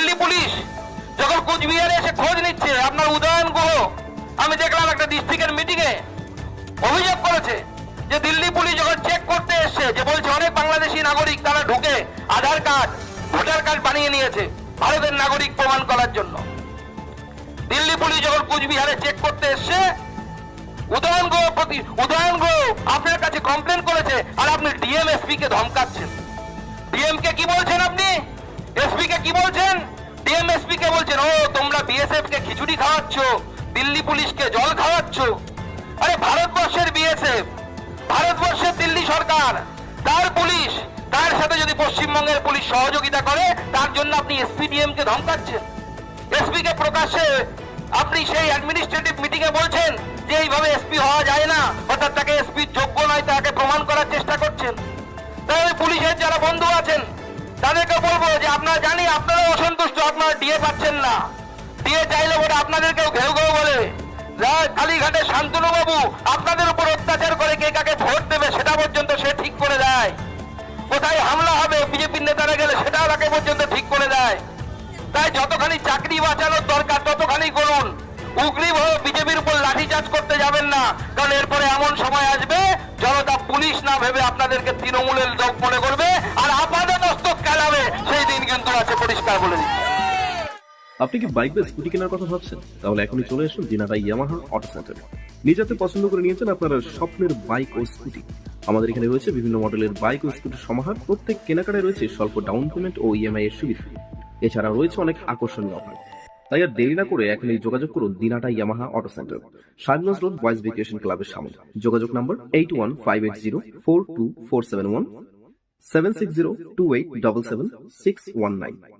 Delhi police যখন কুচবিহারে এসে খোঁজ নিচ্ছে আপনার উদয়ন গুহ, আমি দেখলাম একটা ডিস্ট্রিক্টের মিটিং এ অভিযোগ করেছে যে দিল্লি পুলিশ যখন চেক করতে এসছে, যে বলছে অনেক বাংলাদেশি নাগরিক তারা ঢুকে আধার কার্ড, ভোটার কার্ড বানিয়ে নিয়েছে ভারতের নাগরিক প্রমাণ করার জন্য। দিল্লি পুলিশ যখন কুচবিহারে চেক করতে এসছে, উদয়ন গো প্রতি, উদয়ন গো আপনার কাছে কমপ্লেন করেছে আর আপনি ডিএমএসপি কে ধমকাচ্ছেন। ডিএম কে কি বলছেন আপনি? এসপি কে কি বলছেন? ডিএমএসপি কে বলছেন, ও, তোমরা বিএসএফ কে খিচুড়ি খাওয়াচ্ছ, দিল্লি পুলিশকে জল খাওয়াচ্ছ? আরে, ভারতবর্ষের বিএসএফ ভারতবর্ষের দিল্লি সরকার, তার পুলিশ, তার সাথে যদি পশ্চিমবঙ্গের পুলিশ সহযোগিতা করে, তার জন্য আপনি এসপি ডিএম কে ধমকাচ্ছেন। এসপি কে প্রকাশ্যে আপনি সেই অ্যাডমিনিস্ট্রেটিভ মিটিং এ বলছেন যে, এইভাবে এসপি হওয়া যায় না। অর্থাৎ তাকে এসপি যোগ্য নয়, তাকে প্রমাণ করার চেষ্টা করছেন। তাহলে পুলিশের যারা বন্ধু আছেন তাদেরকে বলব যে আপনারা জানি আপনারা অসন্তুষ্ট, আপনারা ডিএ পাচ্ছেন না। ডিএ চাইলে বলে আপনাদেরকেও ঘেউ ঘেউ বলে। রা- কালীঘাটের শান্তনু বাবু আপনাদের উপর অত্যাচার করে কে কাকে ভোট দেবে সেটা পর্যন্ত সে ঠিক করে দেয়। কোথায় হামলা হবে বিজেপির নেতারা গেলে সেটাও তাকে পর্যন্ত ঠিক করে দেয়। তাই যতখানি চাকরি বাঁচানোর দরকার, ততখানি করুন। উগ্রীভাবে বিজেপির উপর লাঠিচার্জ করতে যাবেন না, কারণ এরপরে এমন সময় আসবে, জনতা পুলিশ না ভেবে আপনাদেরকে তৃণমূলের লোক মনে করবে আর আপাতত খেলাবে সেই আছে পরিষ্কার বলে দিচ্ছি আপনি কি বাইক বা স্কুটি কেনার কথা ভাবছেন? তাহলে এখনই চলে আসুন দিনাটা ইয়ামাহা অটো সেন্টারে। নিজেতে পছন্দ করে নিয়েছেন আপনার স্বপ্নের বাইক ও স্কুটি। আমাদের এখানে রয়েছে বিভিন্ন মডেলের বাইক ও স্কুটির সমাহার। প্রত্যেক কেনাকাটায় রয়েছে স্বল্প ডাউন পেমেন্ট ও ইএমআই এর সুবিধা। এছাড়া রয়েছে অনেক আকর্ষণীয় অফার। তাই আর দেরি না করে এখনই যোগাযোগ করুন Dinhata Yamaha auto centre. Sahebganj road boys vacation ক্লাবের সামনে। যোগাযোগ নম্বর eight one five eight zero four two four seven one 760